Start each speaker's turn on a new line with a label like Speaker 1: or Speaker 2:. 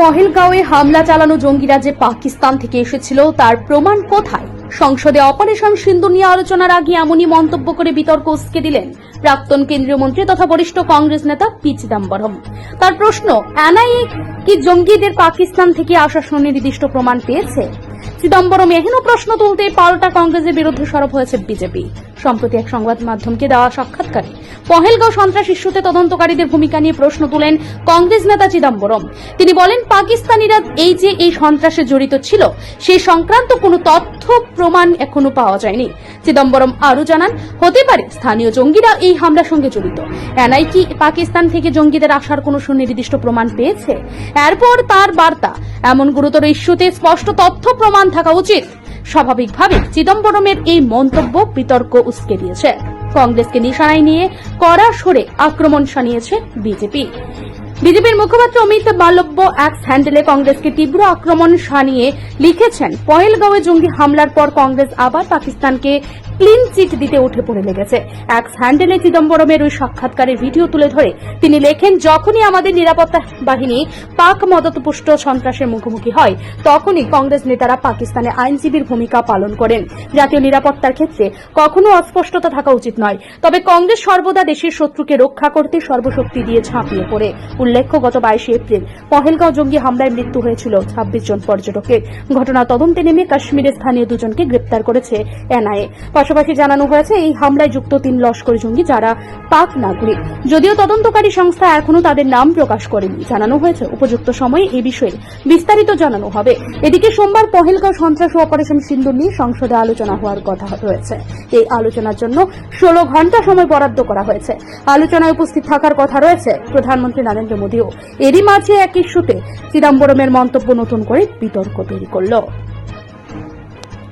Speaker 1: পহেলগাঁওয়ে হামলা চালানো জঙ্গিরা যে পাকিস্তান থেকে এসেছিল, তার প্রমাণ কোথায়? সংসদে অপারেশন সিন্ধু নিয়ে আলোচনার আগে এমনই মন্তব্য করে বিতর্ক উসকে দিলেন প্রাক্তন কেন্দ্রীয় মন্ত্রী তথা বরিষ্ঠ কংগ্রেস নেতা পি চিদম্বরম। তার প্রশ্ন, এনআইএ কি জঙ্গিদের পাকিস্তান থেকে আসার সুনির্দিষ্ট প্রমাণ পেয়েছে? চিদম্বরম এহেন প্রশ্ন তুলতে পাল্টা কংগ্রেসের বিরুদ্ধে সরব হয়েছে বিজেপি। সম্প্রতি এক সংবাদ মাধ্যমকে দেওয়া সাক্ষাৎকারে পহেলগাঁও সন্ত্রাস ইস্যুতে তদন্তকারীদের ভূমিকা নিয়ে প্রশ্ন তুলেন কংগ্রেস নেতা চিদম্বরম। তিনি বলেন, পাকিস্তানিরা এই যে এই সন্ত্রাসে জড়িত ছিল সেই সংক্রান্ত কোনো তথ্য প্রমাণ এখনও পাওয়া যায়নি। চিদম্বরম আরও জানান, হতে পারে স্থানীয় জঙ্গিরা এই হামলার সঙ্গে জড়িত। এনআই কি পাকিস্তান থেকে জঙ্গিদের আসার কোনো সুনির্দিষ্ট প্রমাণ পেয়েছে? এরপর তার বার্তা, এমন গুরুতর ইস্যুতে স্পষ্ট তথ্য প্রমাণ থাকা উচিত। স্বাভাবিকভাবে চিদম্বরমের এই মন্তব্য বিতর্ক উস্কে দিয়েছে। কংগ্রেসকে নিশানায় নিয়ে কড়া সরে আক্রমণ শানিয়েছে বিজেপি। বিজেপির মুখপাত্র অমিত মালব্য এক হ্যান্ডেলে কংগ্রেসকে তীব্র আক্রমণ সানিয়ে লিখেছেন, পহেলগাঁওয়ে জঙ্গি হামলার পর কংগ্রেস আবার পাকিস্তানকে ক্লিন চিট দিতে উঠে পড়ে লেগেছে। এক্স হ্যান্ডেলে চিদম্বরমের ওই সাক্ষাৎকারের ভিডিও তুলে ধরে তিনি লেখেন, যখনই আমাদের নিরাপত্তা বাহিনী পাক মদতপুষ্ট সন্ত্রাসের মুখোমুখি হয়, তখনই কংগ্রেস নেতারা পাকিস্তানে আইনজীবীর ভূমিকা পালন করেন। জাতীয় নিরাপত্তার ক্ষেত্রে কখনো অস্পষ্টতা থাকা উচিত নয়, তবে কংগ্রেস সর্বদা দেশের শত্রুকে রক্ষা করতে সর্বশক্তি দিয়ে ঝাঁপিয়ে পড়ে। উল্লেখ্য, গত বাইশে এপ্রিল পহেলগাঁও জঙ্গি হামলায় মৃত্যু হয়েছিল ছাব্বিশ জন পর্যটকের। ঘটনা তদন্তে নেমে কাশ্মীরের স্থানীয় দুজনকে গ্রেপ্তার করেছে এনআইএ। পাশাপাশি জানানো হয়েছে, এই হামলায় যুক্ত তিন লস্কর জঙ্গি যারা পাক নাগরিক। যদিও তদন্তকারী সংস্থা এখনও তাদের নাম প্রকাশ করেনি। জানানো হয়েছে, উপযুক্ত সময়ে এ বিষয়ে বিস্তারিত জানানো হবে। এদিকে সোমবার পহেলগাঁও সন্ত্রাস অপারেশন সিন্ধু নিয়ে সংসদে আলোচনা হওয়ার কথা রয়েছে। এই আলোচনার জন্য ষোলো ঘণ্টা সময় বরাদ্দ করা হয়েছে। আলোচনায় উপস্থিত থাকার কথা রয়েছে প্রধানমন্ত্রী নরেন্দ্র মোদীও। এরই মাঝে এক ইস্যুতে চিদাম্বরমের মন্তব্য নতুন করে বিতর্ক তৈরি করল।